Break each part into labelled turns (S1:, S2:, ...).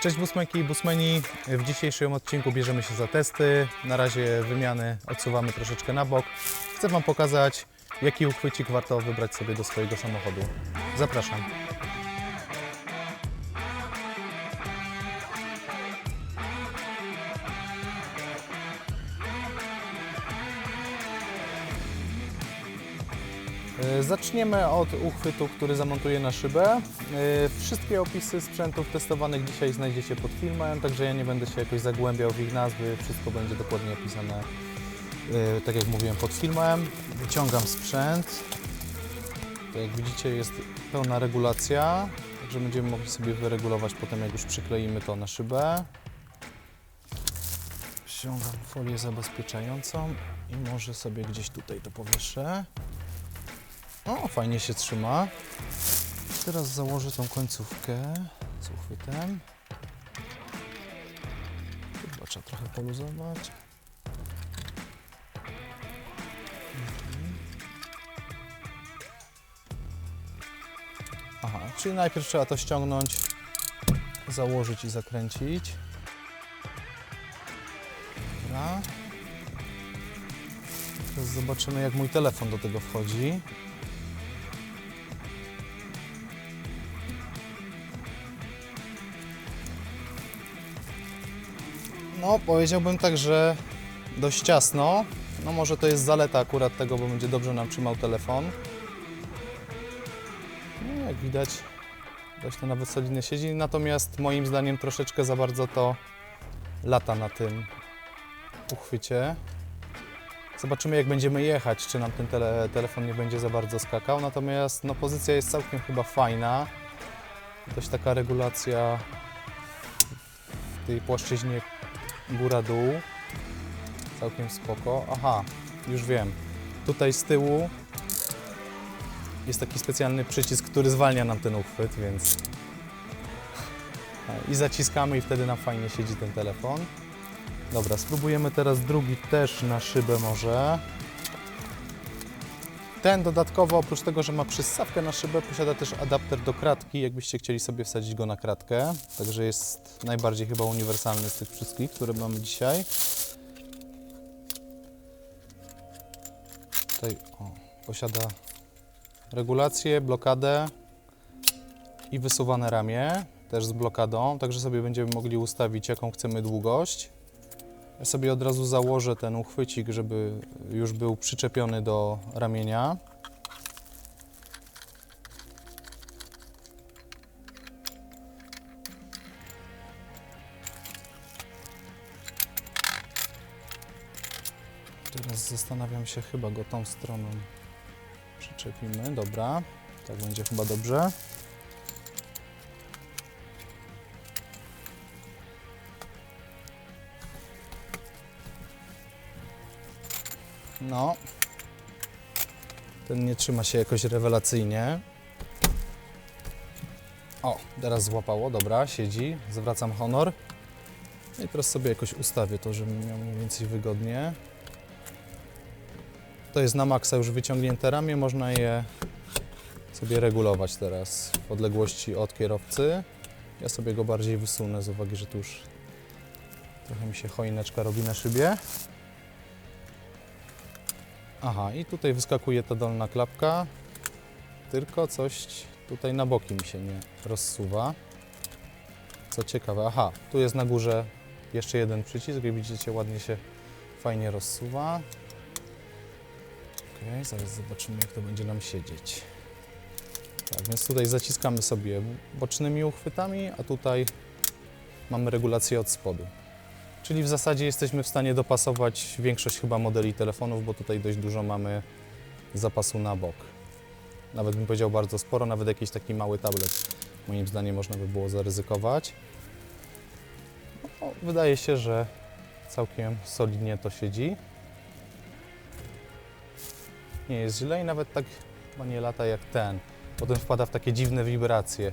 S1: Cześć busmenki i busmeni. W dzisiejszym odcinku bierzemy się za testy. Na razie wymiany odsuwamy troszeczkę na bok. Chcę Wam pokazać, jaki uchwycik warto wybrać sobie do swojego samochodu. Zapraszam. Zaczniemy od uchwytu, który zamontuję na szybę. E, Wszystkie opisy sprzętów testowanych dzisiaj znajdziecie pod filmem, także ja nie będę się jakoś zagłębiał w ich nazwy. Wszystko będzie dokładnie opisane, e, tak jak mówiłem, pod filmem. Wyciągam sprzęt. Tak jak widzicie jest pełna regulacja, także będziemy mogli sobie wyregulować potem, jak już przykleimy to na szybę. Ściągam folię zabezpieczającą i może sobie gdzieś tutaj to powieszę. O, fajnie się trzyma. Teraz założę tą końcówkę z uchwytem. Chyba trzeba trochę poluzować. Mhm. Aha, czyli najpierw trzeba to ściągnąć, założyć i zakręcić. Dobra. Teraz zobaczymy, jak mój telefon do tego wchodzi. No, powiedziałbym tak, że dość ciasno. No może to jest zaleta akurat tego, bo będzie dobrze nam trzymał telefon. No, jak widać, dość to nawet solidnie siedzi, natomiast moim zdaniem troszeczkę za bardzo to lata na tym uchwycie. Zobaczymy jak będziemy jechać, czy nam ten tele, telefon nie będzie za bardzo skakał, natomiast no, pozycja jest całkiem chyba fajna. Dość taka regulacja w tej płaszczyźnie góra-dół. Całkiem spoko. Aha, już wiem. Tutaj z tyłu jest taki specjalny przycisk, który zwalnia nam ten uchwyt, więc i zaciskamy i wtedy nam fajnie siedzi ten telefon. Dobra, spróbujemy teraz drugi też na szybę może. Ten dodatkowo, oprócz tego, że ma przystawkę na szybę, posiada też adapter do kratki, jakbyście chcieli sobie wsadzić go na kratkę. Także jest najbardziej chyba uniwersalny z tych wszystkich, które mamy dzisiaj. Tutaj o, posiada regulację, blokadę i wysuwane ramię, też z blokadą, także sobie będziemy mogli ustawić jaką chcemy długość. Ja sobie od razu założę ten uchwycik, żeby już był przyczepiony do ramienia. Teraz zastanawiam się, chyba go tą stroną przyczepimy. Dobra, tak będzie chyba dobrze. No. Ten nie trzyma się jakoś rewelacyjnie. O, teraz złapało, dobra, siedzi. Zwracam honor. No i teraz sobie jakoś ustawię to, żebym miał mniej więcej wygodnie. To jest na maksa już wyciągnięte ramię, można je sobie regulować teraz w odległości od kierowcy. Ja sobie go bardziej wysunę z uwagi, że tu już trochę mi się choineczka robi na szybie. Aha, i tutaj wyskakuje ta dolna klapka, tylko coś tutaj na boki mi się nie rozsuwa. Co ciekawe, aha, tu jest na górze jeszcze jeden przycisk, jak widzicie ładnie się fajnie rozsuwa. Ok, zaraz zobaczymy jak to będzie nam siedzieć. Tak, więc tutaj zaciskamy sobie bocznymi uchwytami, a tutaj mamy regulację od spodu. Czyli w zasadzie jesteśmy w stanie dopasować większość chyba modeli telefonów, bo tutaj dość dużo mamy zapasu na bok. Nawet bym powiedział bardzo sporo, nawet jakiś taki mały tablet moim zdaniem można by było zaryzykować. No, wydaje się, że całkiem solidnie to siedzi. Nie jest źle i nawet tak nie lata jak ten. Potem wpada w takie dziwne wibracje.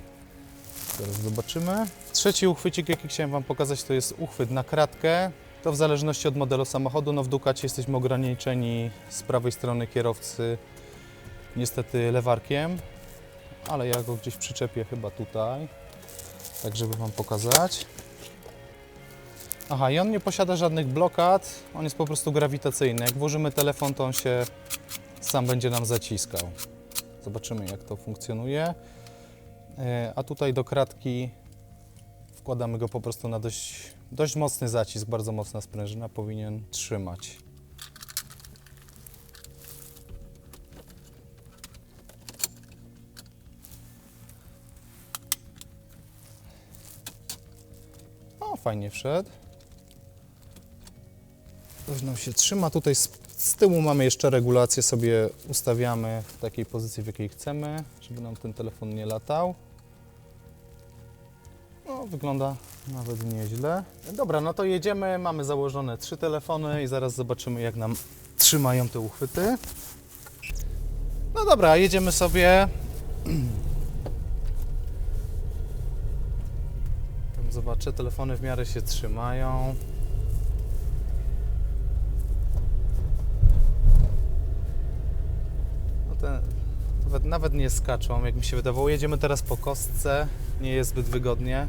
S1: Zaraz zobaczymy. Trzeci uchwycik, jaki chciałem Wam pokazać, to jest uchwyt na kratkę. To w zależności od modelu samochodu. No w Ducacie jesteśmy ograniczeni z prawej strony kierowcy niestety lewarkiem, ale ja go gdzieś przyczepię chyba tutaj. tak żeby Wam pokazać. Aha, i on nie posiada żadnych blokad, on jest po prostu grawitacyjny. Jak włożymy telefon, to on się sam będzie nam zaciskał. Zobaczymy, jak to funkcjonuje. E, A tutaj do kratki wkładamy go po prostu na dość, dość mocny zacisk, bardzo mocna sprężyna powinien trzymać. O, fajnie wszedł. Różną się trzyma. Tutaj z, tyłu mamy jeszcze regulację, sobie ustawiamy w takiej pozycji, w jakiej chcemy, żeby nam ten telefon nie latał. No, wygląda nawet nieźle. Dobra, no to jedziemy. Mamy założone trzy telefony i zaraz zobaczymy, jak nam trzymają te uchwyty. No dobra, jedziemy sobie. Tam zobaczę, telefony w miarę się trzymają. No te nawet, nie skaczą, jak mi się wydawało. Jedziemy teraz po kostce, nie jest zbyt wygodnie.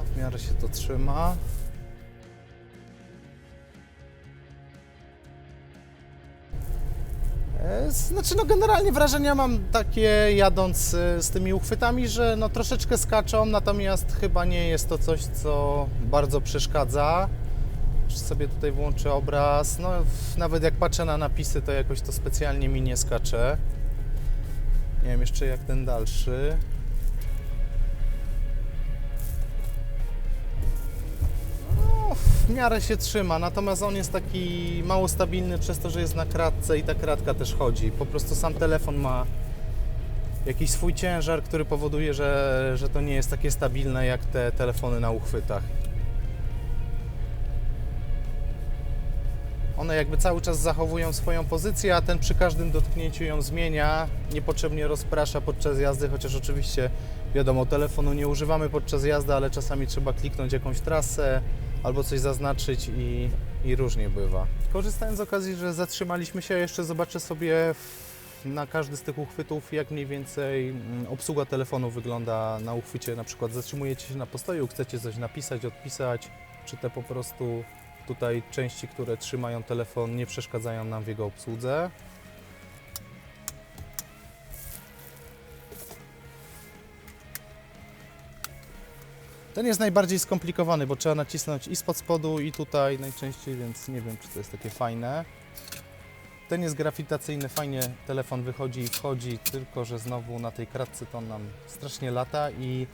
S1: A w miarę się to trzyma. E, Znaczy, no generalnie wrażenia mam takie jadąc e, z tymi uchwytami, że no troszeczkę skaczą, natomiast chyba nie jest to coś, co bardzo przeszkadza. Sobie tutaj włączę obraz. No, nawet jak patrzę na napisy, to jakoś to specjalnie mi nie skacze. Nie wiem jeszcze jak ten dalszy. No, w miarę się trzyma, natomiast on jest taki mało stabilny przez to, że jest na kratce i ta kratka też chodzi. Po prostu sam telefon ma jakiś swój ciężar, który powoduje, że, że to nie jest takie stabilne jak te telefony na uchwytach. One jakby cały czas zachowują swoją pozycję, a ten przy każdym dotknięciu ją zmienia, niepotrzebnie rozprasza podczas jazdy, chociaż oczywiście wiadomo, telefonu nie używamy podczas jazdy, ale czasami trzeba kliknąć jakąś trasę albo coś zaznaczyć i, i różnie bywa. Korzystając z okazji, że zatrzymaliśmy się, jeszcze zobaczę sobie na każdy z tych uchwytów, jak mniej więcej mm, obsługa telefonu wygląda na uchwycie. Na przykład zatrzymujecie się na postoju, chcecie coś napisać, odpisać, czy te po prostu tutaj części, które trzymają telefon, nie przeszkadzają nam w jego obsłudze. Ten jest najbardziej skomplikowany, bo trzeba nacisnąć i spod spodu, i tutaj najczęściej, więc nie wiem, czy to jest takie fajne. Ten jest grawitacyjny, fajnie telefon wychodzi i wchodzi, tylko że znowu na tej kratce to on nam strasznie lata i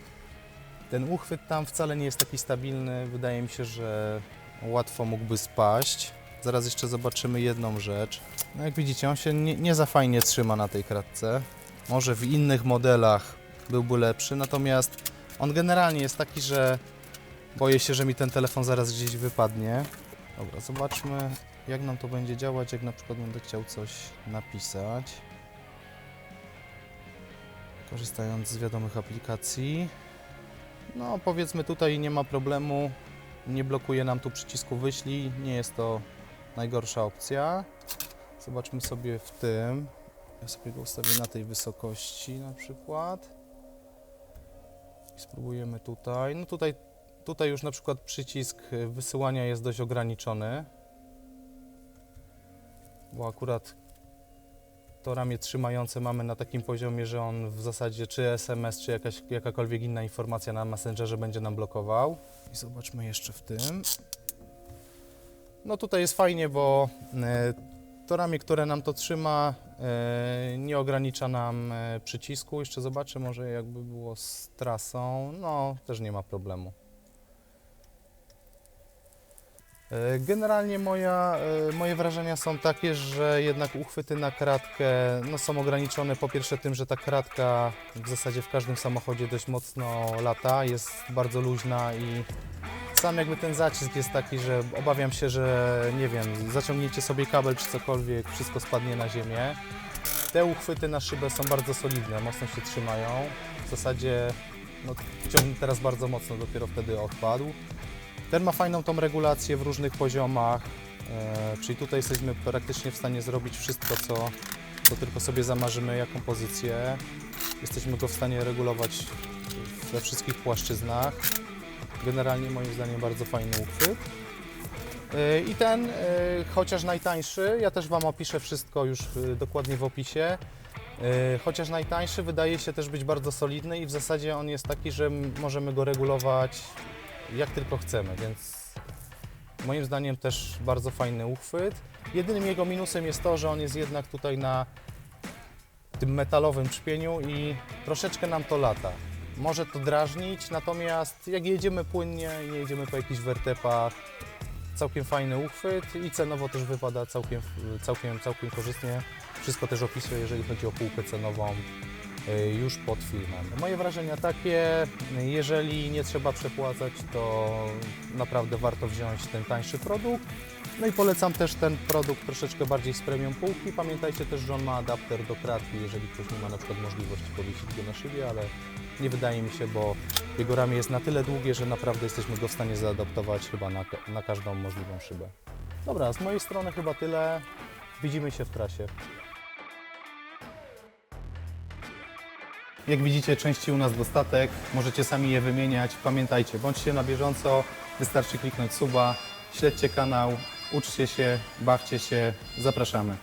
S1: ten uchwyt tam wcale nie jest taki stabilny. Wydaje mi się, że łatwo mógłby spaść. Zaraz jeszcze zobaczymy jedną rzecz. No jak widzicie, on się nie, nie za fajnie trzyma na tej kratce. Może w innych modelach byłby lepszy, natomiast on generalnie jest taki, że boję się, że mi ten telefon zaraz gdzieś wypadnie. Dobra, zobaczmy jak nam to będzie działać, jak na przykład będę chciał coś napisać. Korzystając z wiadomych aplikacji. No powiedzmy tutaj nie ma problemu, nie blokuje nam tu przycisku wyślij, nie jest to najgorsza opcja. Zobaczmy sobie w tym. Ja sobie go ustawię na tej wysokości na przykład. I spróbujemy tutaj. No tutaj, tutaj już na przykład przycisk wysyłania jest dość ograniczony. Bo akurat to ramię trzymające mamy na takim poziomie, że on w zasadzie czy SMS, czy jakaś, jakakolwiek inna informacja na Messengerze będzie nam blokował. I zobaczmy jeszcze w tym. No tutaj jest fajnie, bo e, to ramię, które nam to trzyma, e, nie ogranicza nam e, przycisku. Jeszcze zobaczę, może jakby było z trasą. No, też nie ma problemu. Generalnie moja, e, moje wrażenia są takie, że jednak uchwyty na kratkę no, są ograniczone po pierwsze tym, że ta kratka w zasadzie w każdym samochodzie dość mocno lata, jest bardzo luźna i sam jakby ten zacisk jest taki, że obawiam się, że nie wiem, zaciągniecie sobie kabel czy cokolwiek, wszystko spadnie na ziemię. Te uchwyty na szybę są bardzo solidne, mocno się trzymają. W zasadzie no, teraz bardzo mocno, dopiero wtedy odpadł. Ten ma fajną tą regulację w różnych poziomach, e, czyli tutaj jesteśmy praktycznie w stanie zrobić wszystko, co, co tylko sobie zamarzymy, jaką pozycję. Jesteśmy go w stanie regulować we wszystkich płaszczyznach. Generalnie moim zdaniem bardzo fajny uchwyt. Yy, I ten, yy, chociaż najtańszy, ja też Wam opiszę wszystko już dokładnie w opisie. Chociaż najtańszy wydaje się też być bardzo solidny i w zasadzie on jest taki, że możemy go regulować jak tylko chcemy, więc moim zdaniem też bardzo fajny uchwyt. Jedynym jego minusem jest to, że on jest jednak tutaj na tym metalowym trzpieniu i troszeczkę nam to lata. Może to drażnić, natomiast jak jedziemy płynnie nie jedziemy po jakichś wertepach, całkiem fajny uchwyt i cenowo też wypada całkiem, całkiem, całkiem korzystnie. Wszystko też opisuję, jeżeli chodzi o półkę cenową już pod filmem. Moje wrażenia takie, jeżeli nie trzeba przepłacać, to naprawdę warto wziąć ten tańszy produkt. No i polecam też ten produkt troszeczkę bardziej z premium półki. Pamiętajcie też, że on ma adapter do kratki, jeżeli ktoś nie ma na przykład możliwości powiesić go na szybie, ale nie wydaje mi się, bo jego ramię jest na tyle długie, że naprawdę jesteśmy go w stanie zaadaptować chyba na, na każdą możliwą szybę. Dobra, z mojej strony chyba tyle. Widzimy się w trasie. Jak widzicie, części u nas dostatek, możecie sami je wymieniać. Pamiętajcie, bądźcie na bieżąco, wystarczy kliknąć suba, śledźcie kanał, uczcie się, bawcie się, zapraszamy.